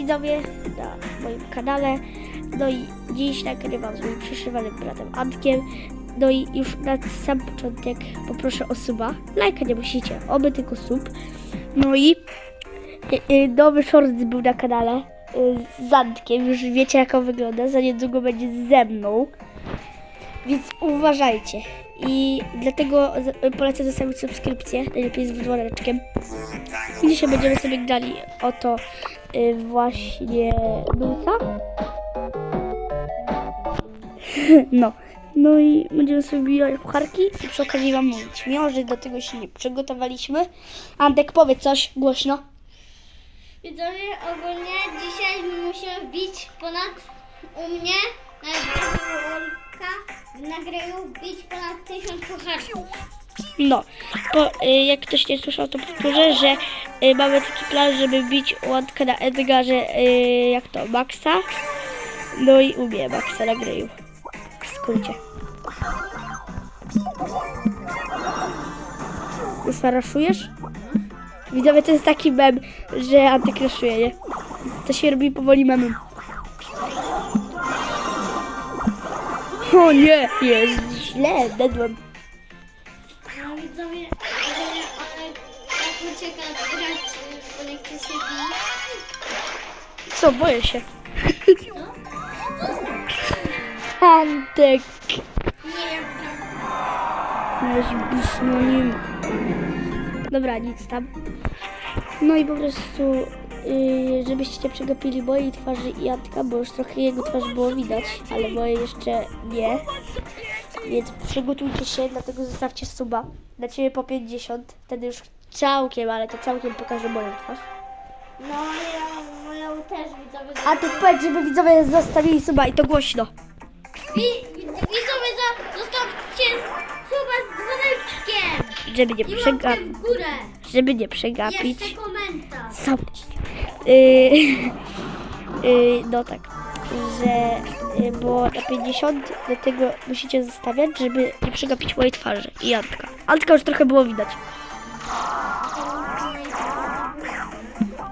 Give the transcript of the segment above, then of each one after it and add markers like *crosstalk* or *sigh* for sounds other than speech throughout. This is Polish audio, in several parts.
widzowie na moim kanale. No i dziś nagrywam z moim przyszywanym bratem Antkiem. No i już na sam początek poproszę o suba. Lajka nie musicie, oby tylko sub. No i nowy short był na kanale y, z Antkiem. Już wiecie jak on wygląda. Za niedługo będzie ze mną. Więc uważajcie. I dlatego polecam zostawić subskrypcję, najlepiej z dzwoneczkiem. Dzisiaj będziemy sobie grali o to właśnie Dulca. *laughs* No. No i będziemy sobie bijać pucharki i przy okazji wam mówić. Mimo, że do tego się nie przygotowaliśmy. Antek, powiedz coś głośno. Widzowie, ogólnie dzisiaj muszę wbić ponad u mnie na Wolka w nagraniu wbić ponad 1000 pucharków. No, bo y, jak ktoś nie słyszał, to powtórzę, że y, mamy taki plan, żeby bić łądkę na Edgarze, y, jak to, Maxa. No i umie Maxa na greju. W skrócie. Widzowie, to jest taki mem, że antykraszuje, nie? To się robi powoli memem. O nie, jest źle, dedłem. Widzowie, ogólnie Olek tak ucieka grać, bić. Co, boję się. Antek. Nie Miałeś no nim. Dobra, nic tam. No i po prostu, yy, żebyście nie przegapili mojej twarzy i Antka, bo już trochę jego twarz było widać, ale moje jeszcze nie. Więc przygotujcie się, dlatego zostawcie suba. Dla Ciebie po 50, wtedy już całkiem, ale to całkiem pokażę moją twarz. no moja, moją też widzowie. A ty powiedz, żeby widzowie zostawili suba i to głośno. Wi- Widzowie, za, zostawcie suba z dzwoneczkiem Żeby nie i łapkę przegapić. w górę. Żeby nie przegapić. Jeszcze komentarz. Zamknij. *laughs* Yy, yy, no tak, że yy, było na 50, dlatego musicie zostawiać, żeby nie przegapić mojej twarzy i Antka. Antka już trochę było widać.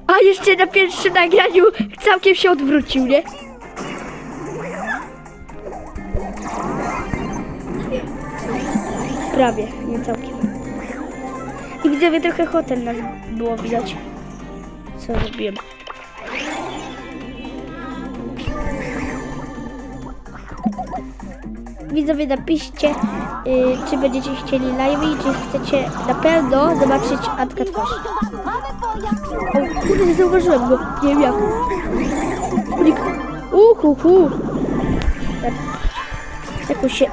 A jeszcze na pierwszym nagraniu całkiem się odwrócił, nie? Prawie, nie całkiem. I widzowie trochę hotel nas było widać. Co zrobiłem? Widzowie napiszcie, y, czy będziecie chcieli live czy chcecie na pewno zobaczyć Antka twarz. O kurde, nie zauważyłem go. Nie wiem jak. Unik. Uhu, hu. Tak. Się...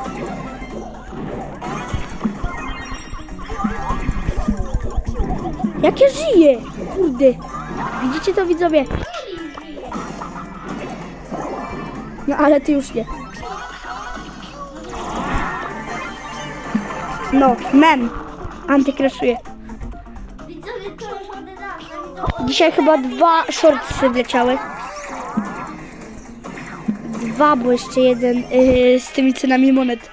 Jak ja żyję? Kurde. Widzicie to widzowie? No ale ty już nie. No, mem. Antykraszuje. Widzowie, to już od Dzisiaj chyba dwa shortsy wleciały. Dwa, bo jeszcze jeden yy, z tymi cenami monet.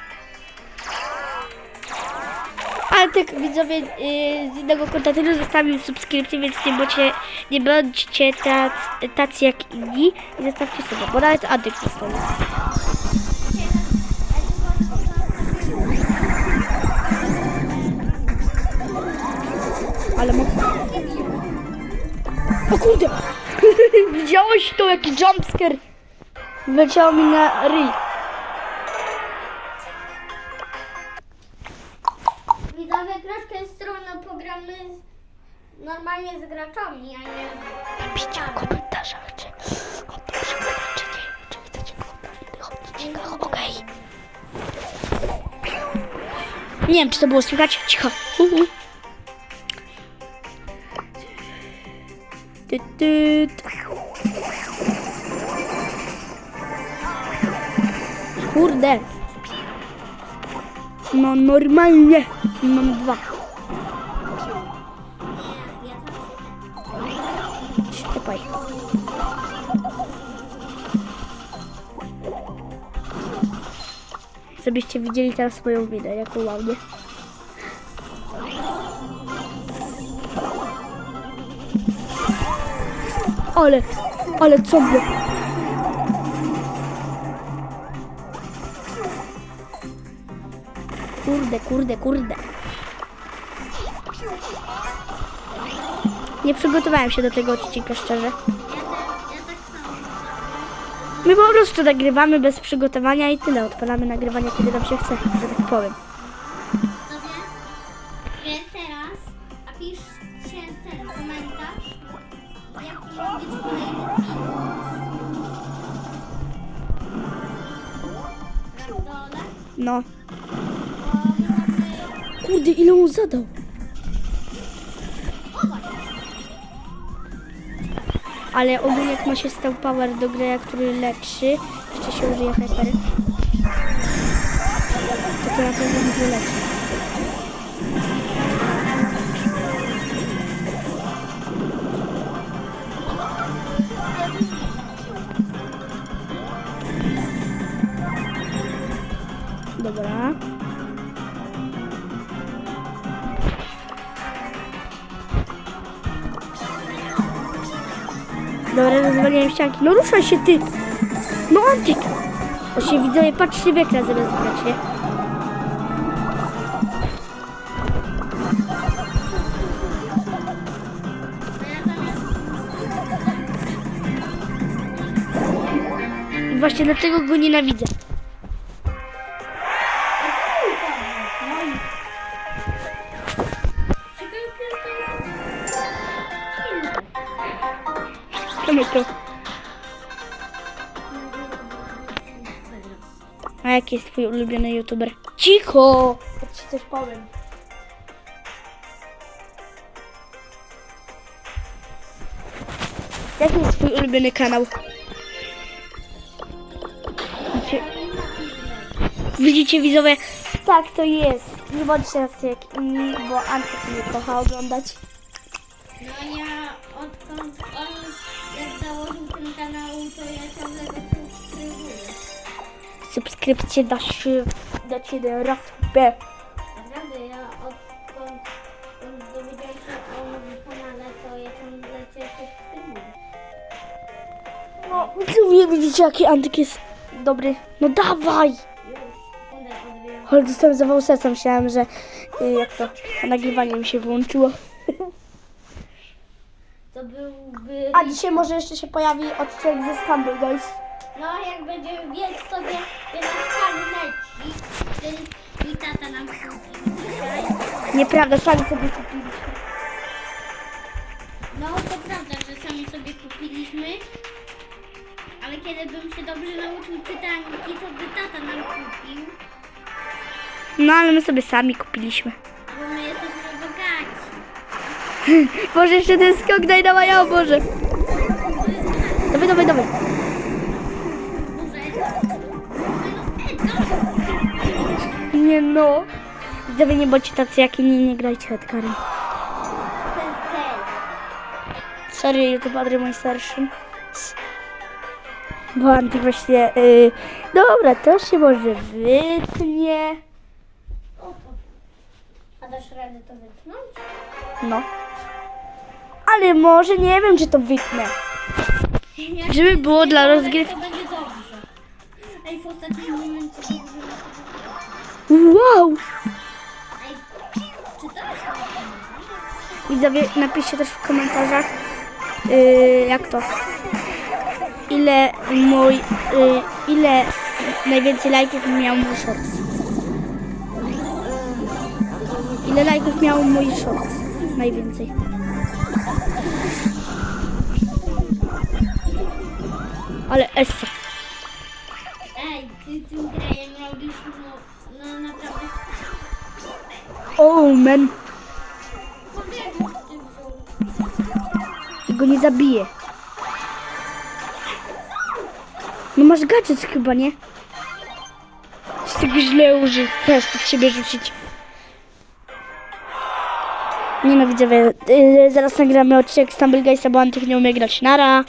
Ale tak widzowie yy, z innego konta też zostawił subskrypcję, więc nie bądźcie, nie bądźcie tac, tacy jak inni i zostawcie sobie, bo nawet Antyk zostawił. O kurde! *laughs* Widziałeś to jaki jumpscare? Wleciał mi na ryj. widzowie, troszkę stronę pogramy normalnie z graczami, a nie... Napiszcie w komentarzach, czy on dobrze gra, czy nie. Czy chcecie go wychodzić go, okej. Nie wiem, czy to było słychać. Cicho. Uh -uh. Ty. Kurde. No normalnie. Mam dwa. Czekaj. Żebyście widzieli teraz moją minę, jaką ładnie. Ale, Ale co by? Kurde, kurde, kurde. Nie przygotowałem się do tego odcinka szczerze. My po prostu nagrywamy bez przygotowania i tyle. Odpalamy nagrywanie, kiedy nam się chce, że tak powiem. No. Kurde, ile on zadał? Ale ogólnie jak ma się stał power do gry, który leczy, jeszcze się użyje hypery, to to na będzie leczy. Dobra. Dobra, rozwaliłem ścianki. No ruszaj się ty! No! O się widzowie, patrzcie w ekran zamiast grać, właśnie dlatego go nienawidzę. Mamy to. A jaki jest twój ulubiony youtuber? Cicho! Ja ci coś powiem. Jaki jest twój ulubiony kanał? Widzicie, widzicie widzowie? Tak to jest. Nie bądźcie tacy jak inni, bo Antek nie kocha oglądać. No ja odkąd on jak założył ten kanał, to ja ciągle go subskrybuję. Subskrypcję dasz dać jeden raz B. Naprawdę, ja odkąd on dowiedziałem się o moim kanale, to ja ciągle cię subskrybuję. No, widzowie, widzicie jaki Antyk jest dobry. No dawaj! Już, sekundę odbieram. Ale dostałem zawał serca, myślałem, że y, jak to nagrywanie mi się wyłączyło. To byłby... A dzisiaj może jeszcze się pojawi odcinek ze Stumble Guys. No, jak będziemy biec sobie karnecik, który mi tata nam kupił dzisiaj. Nieprawda, sami sobie kupiliśmy. No, to prawda, że sami sobie kupiliśmy. Ale kiedy bym się dobrze nauczył czytanki, to by tata nam kupił. No ale my sobie sami kupiliśmy. Bo my jesteśmy. Boże, jeszcze ten skok daj na maja, o Boże. Dawaj, dawaj, dawaj. Nie no. Widzowie, nie bądźcie tacy jak inni, nie grajcie headcarem. Sorry, YouTube Adry mój starszy. Bo Anty właśnie... Y, dobra, to się może wytnie. A dasz radę to wytnąć? No. Ale może nie wiem, czy to wytnę. Żeby było dla rozgrywki. To będzie dobrze. Ej, w ostatnim momencie dobrze. Wow! Ej, czy to jest Widzowie, napiszcie też w komentarzach, yy, jak to, ile mój, yy, ile najwięcej lajków miał mój shorts. Ile lajków miał mój shorts? Najwięcej. Ale Essa. Ej, ty tym grejem robisz no, no naprawdę Oh man, go nie zabiję. No masz gadżet chyba, nie? Jest tak źle użył. Teraz pod siebie rzucić. Nie no widzowie, yy, zaraz nagramy odcinek Stumble Guysa, bo Antych nie umie grać. Nara!